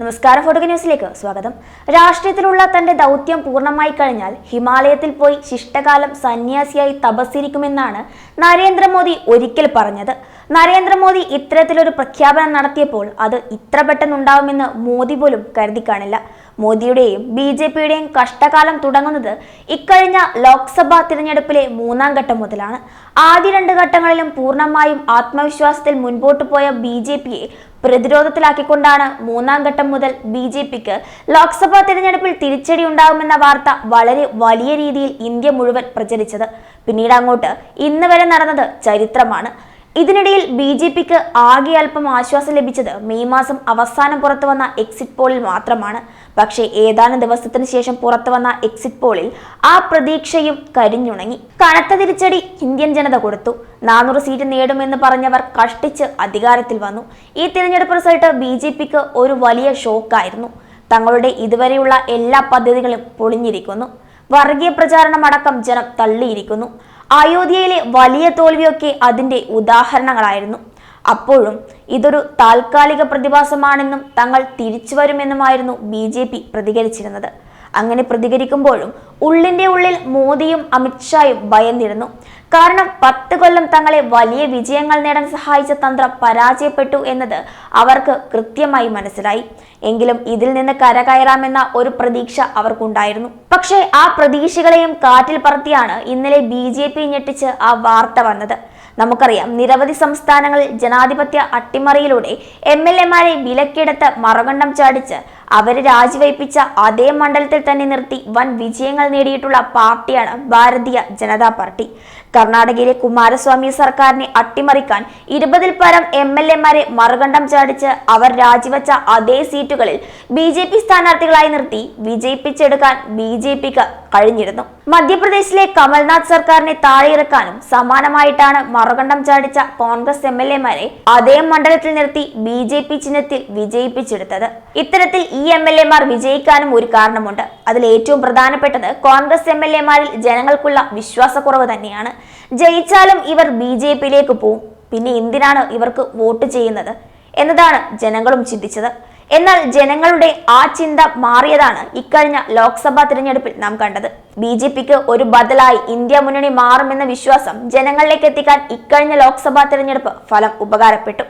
നമസ്കാരം ഫോട്ടോ ന്യൂസിലേക്ക് സ്വാഗതം. രാഷ്ട്രീയത്തിലുള്ള തന്റെ ദൗത്യം പൂർണമായി കഴിഞ്ഞാൽ ഹിമാലയത്തിൽ പോയി ശിഷ്ടകാലം സന്യാസിയായി തപസ്സിരിക്കുമെന്നാണ് നരേന്ദ്രമോദി ഒരിക്കൽ പറഞ്ഞത്. നരേന്ദ്രമോദി ഇത്തരത്തിലൊരു പ്രഖ്യാപനം നടത്തിയപ്പോൾ അത് ഇത്ര പെട്ടെന്നുണ്ടാവുമെന്ന് മോദി പോലും കരുതി കാണില്ല മോദിയുടെയും ബി ജെ പിയുടെയും കഷ്ടകാലം തുടങ്ങുന്നത് ഇക്കഴിഞ്ഞ ലോക്സഭാ തിരഞ്ഞെടുപ്പിലെ മൂന്നാം ഘട്ടം മുതലാണ്. ആദ്യ രണ്ട് ഘട്ടങ്ങളിലും പൂർണമായും ആത്മവിശ്വാസത്തിൽ മുൻപോട്ട് പോയ ബി ജെ പിയെ പ്രതിരോധത്തിലാക്കിക്കൊണ്ടാണ് മൂന്നാം ഘട്ടം മുതൽ ബി ജെ പിക്ക് ലോക്സഭാ തിരഞ്ഞെടുപ്പിൽ തിരിച്ചടി ഉണ്ടാകുമെന്ന വാർത്ത വളരെ വലിയ രീതിയിൽ ഇന്ത്യ മുഴുവൻ പ്രചരിച്ചത്. പിന്നീട് അങ്ങോട്ട് ഇന്ന് വരെ നടന്നത് ചരിത്രമാണ്. ഇതിനിടയിൽ ബി ജെ പിക്ക് ആകെ അല്പം ആശ്വാസം ലഭിച്ചത് മെയ് മാസം അവസാനം പുറത്തു വന്ന എക്സിറ്റ് പോളിൽ മാത്രമാണ്. പക്ഷേ ഏതാനും ദിവസത്തിന് ശേഷം പുറത്തു വന്ന എക്സിറ്റ് പോളിൽ ആ പ്രതീക്ഷയും കരിഞ്ഞുണങ്ങി. കനത്ത തിരിച്ചടി ഇന്ത്യൻ ജനത കൊടുത്തു. നാനൂറ് സീറ്റ് നേടുമെന്ന് പറഞ്ഞവർ കഷ്ടിച്ച് അധികാരത്തിൽ വന്നു. ഈ തിരഞ്ഞെടുപ്പ് റിസൾട്ട് ബി ജെ പിക്ക് ഒരു വലിയ ഷോക്കായിരുന്നു തങ്ങളുടെ ഇതുവരെയുള്ള എല്ലാ പദ്ധതികളും പൊളിഞ്ഞിരിക്കുന്നു. വർഗീയ പ്രചാരണം അടക്കം ജനം തള്ളിയിരിക്കുന്നു. അയോധ്യയിലെ വലിയ തോൽവിയൊക്കെ അതിന്റെ ഉദാഹരണങ്ങളായിരുന്നു. അപ്പോഴും ഇതൊരു താൽക്കാലിക പ്രതിഭാസമാണെന്നും തങ്ങൾ തിരിച്ചു വരുമെന്നുമായിരുന്നു ബി ജെ പി പ്രതികരിച്ചിരുന്നത്. അങ്ങനെ പ്രതികരിക്കുമ്പോഴും ഉള്ളിന്റെ ഉള്ളിൽ മോദിയും അമിത്ഷായും ഭയന്നിരുന്നു. കാരണം പത്ത് കൊല്ലം തങ്ങളെ വലിയ വിജയങ്ങൾ നേടാൻ സഹായിച്ച തന്ത്രം പരാജയപ്പെട്ടു എന്നത് അവർക്ക് കൃത്യമായി മനസ്സിലായി. എങ്കിലും ഇതിൽ നിന്ന് കരകയറാമെന്ന ഒരു പ്രതീക്ഷ അവർക്കുണ്ടായിരുന്നു. പക്ഷേ ആ പ്രതീക്ഷകളെയും കാറ്റിൽ പറത്തിയാണ് ഇന്നലെ ബി ജെ പി ഞെട്ടിച്ച് ആ വാർത്ത വന്നത്. നമുക്കറിയാം നിരവധി സംസ്ഥാനങ്ങളിൽ ജനാധിപത്യ അട്ടിമറിയിലൂടെ എം എൽ എമാരെ വിലക്കെടുത്ത് മറുകണ്ഠം ചാടിച്ച് അവരെ രാജിവയ്പ്പിച്ച അതേ മണ്ഡലത്തിൽ തന്നെ നിർത്തി വൻ വിജയങ്ങൾ നേടിയിട്ടുള്ള പാർട്ടിയാണ് ഭാരതീയ ജനതാ പാർട്ടി. കർണാടകയിലെ കുമാരസ്വാമി സർക്കാരിനെ അട്ടിമറിക്കാൻ ഇരുപതിൽ പരം എം എൽ എമാരെ മറുകണ്ഠം ചാടിച്ച് അവർ രാജിവെച്ച അതേ സീറ്റുകളിൽ ബി ജെ പി സ്ഥാനാർത്ഥികളായി നിർത്തി വിജയിപ്പിച്ചെടുക്കാൻ ബി ജെ പിക്ക് കഴിഞ്ഞിരുന്നു. മധ്യപ്രദേശിലെ കമൽനാഥ് സർക്കാരിനെ താഴെയിറക്കാനും സമാനമായിട്ടാണ് മറുകണ്ഠം ചാടിച്ച കോൺഗ്രസ് എം എൽ എമാരെ അതേ മണ്ഡലത്തിൽ നിർത്തി ബി ജെ പി ചിഹ്നത്തിൽ വിജയിപ്പിച്ചെടുത്തത്. ഇത്തരത്തിൽ ഈ എം എൽ എമാർ വിജയിക്കാനും ഒരു കാരണമുണ്ട്. അതിൽ ഏറ്റവും പ്രധാനപ്പെട്ടത് കോൺഗ്രസ് എം എൽ എമാരിൽ ജനങ്ങൾക്കുള്ള വിശ്വാസക്കുറവ് തന്നെയാണ്. ജയിച്ചാലും ഇവർ ബി ജെ പിയിലേക്ക് പോവും. പിന്നെ എന്തിനാണ് ഇവർക്ക് വോട്ട് ചെയ്യുന്നത്? എന്നതാണ് ജനങ്ങളും ചിന്തിച്ചത്. എന്നാൽ ജനങ്ങളുടെ ആ ചിന്ത മാറിയതാണ് ഇക്കഴിഞ്ഞ ലോക്സഭാ തിരഞ്ഞെടുപ്പിൽ നാം കണ്ടത്. ബി ജെ പിക്ക് ഒരു ബദലായി ഇന്ത്യ മുന്നണി മാറുമെന്ന വിശ്വാസം ജനങ്ങളിലേക്ക് എത്തിക്കാൻ ഇക്കഴിഞ്ഞ ലോക്സഭാ തെരഞ്ഞെടുപ്പ് ഫലം ഉപകാരപ്പെട്ടു.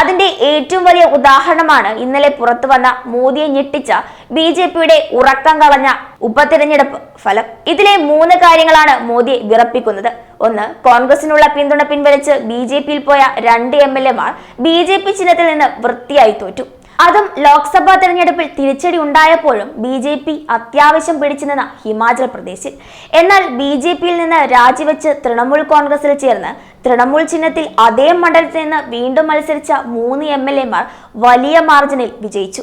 അതിന്റെ ഏറ്റവും വലിയ ഉദാഹരണമാണ് ഇന്നലെ പുറത്തു വന്ന മോദിയെ ഞെട്ടിച്ച ബി ജെ പിയുടെ ഉറക്കം കളഞ്ഞ ഉപതെരഞ്ഞെടുപ്പ് ഫലം. ഇതിലെ മൂന്ന് കാര്യങ്ങളാണ് മോദിയെ വിറപ്പിക്കുന്നത്. ഒന്ന് കോൺഗ്രസിനുള്ള പിന്തുണ പിൻവലിച്ച് ബി ജെ പിയിൽ പോയ രണ്ട് എം എൽ എമാർ ബി ജെ പി ചിഹ്നത്തിൽ നിന്ന് വൃത്തിയായി തോറ്റു. അതും ലോക്സഭാ തെരഞ്ഞെടുപ്പിൽ തിരിച്ചടി ഉണ്ടായപ്പോഴും ബി ജെ പി അത്യാവശ്യം പിടിച്ചു നിന്ന ഹിമാചൽ പ്രദേശിൽ. എന്നാൽ ബി ജെ പിയിൽ നിന്ന് രാജിവെച്ച് തൃണമൂൽ കോൺഗ്രസിൽ ചേർന്ന് തൃണമൂൽ ചിഹ്നത്തിൽ അതേ മണ്ഡലത്തിൽ നിന്ന് വീണ്ടും മത്സരിച്ച മൂന്ന് എം എൽ എമാർ വലിയ മാർജിനിൽ വിജയിച്ചു.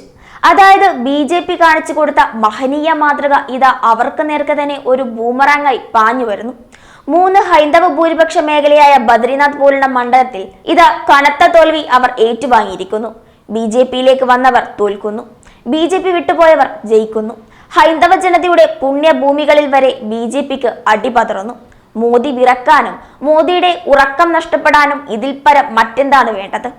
അതായത് ബി ജെ പി കാണിച്ചു കൊടുത്ത മഹനീയ മാതൃക ഇതാ അവർക്ക് നേർക്ക് തന്നെ ഒരു ബൂമറാങ്ങായി പാഞ്ഞു വരുന്നു. മൂന്ന് ഹൈന്ദവ ഭൂരിപക്ഷ മേഖലയായ ബദ്രിനാഥ് പോലുള്ള മണ്ഡലത്തിൽ ഇത് കനത്ത തോൽവി അവർ ഏറ്റുവാങ്ങിയിരിക്കുന്നു. ബി ജെ പിയിലേക്ക് വന്നവർ തോൽക്കുന്നു. ബി ജെ പി വിട്ടുപോയവർ ജയിക്കുന്നു. ഹൈന്ദവ ജനതയുടെ പുണ്യഭൂമികളിൽ വരെ ബി ജെ പിക്ക് അടിപതറുന്നു. മോദി വിറക്കാനും മോദിയുടെ ഉറക്കം നഷ്ടപ്പെടാനും ഇതിൽ പരം മറ്റെന്താണ് വേണ്ടത്?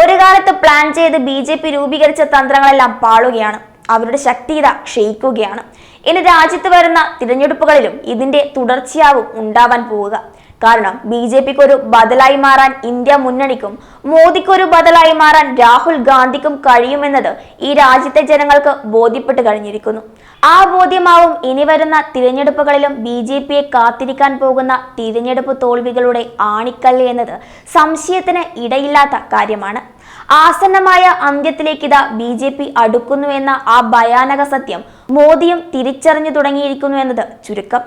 ഒരു കാലത്ത് പ്ലാൻ ചെയ്ത് ബി ജെ പി രൂപീകരിച്ച തന്ത്രങ്ങളെല്ലാം പാളുകയാണ്. അവരുടെ ശക്തി ക്ഷയിക്കുകയാണ്. ഇനി രാജ്യത്ത് വരുന്ന തിരഞ്ഞെടുപ്പുകളിലും ഇതിന്റെ തുടർച്ചയാവും ഉണ്ടാവാൻ പോവുക. കാരണം ബി ജെ പിക്ക് ഒരു ബദലായി മാറാൻ ഇന്ത്യ മുന്നണിക്കും മോദിക്കൊരു ബദലായി മാറാൻ രാഹുൽ ഗാന്ധിക്കും കഴിയുമെന്നത് ഈ രാജ്യത്തെ ജനങ്ങൾക്ക് ബോധ്യപ്പെട്ട് കഴിഞ്ഞിരിക്കുന്നു. ആ ബോധ്യമാവും ഇനി വരുന്ന തിരഞ്ഞെടുപ്പുകളിലും ബി ജെ പിയെ കാത്തിരിക്കാൻ പോകുന്ന തിരഞ്ഞെടുപ്പ് തോൽവികളുടെ ആണിക്കല്ല് എന്നത് സംശയത്തിന് ഇടയില്ലാത്ത കാര്യമാണ്. ആസന്നമായ അന്ത്യത്തിലേക്ക് ഇതാ ബി ജെ പി അടുക്കുന്നുവെന്ന ആ ഭയാനക സത്യം മോദിയും തിരിച്ചറിഞ്ഞു തുടങ്ങിയിരിക്കുന്നു എന്നത് ചുരുക്കം.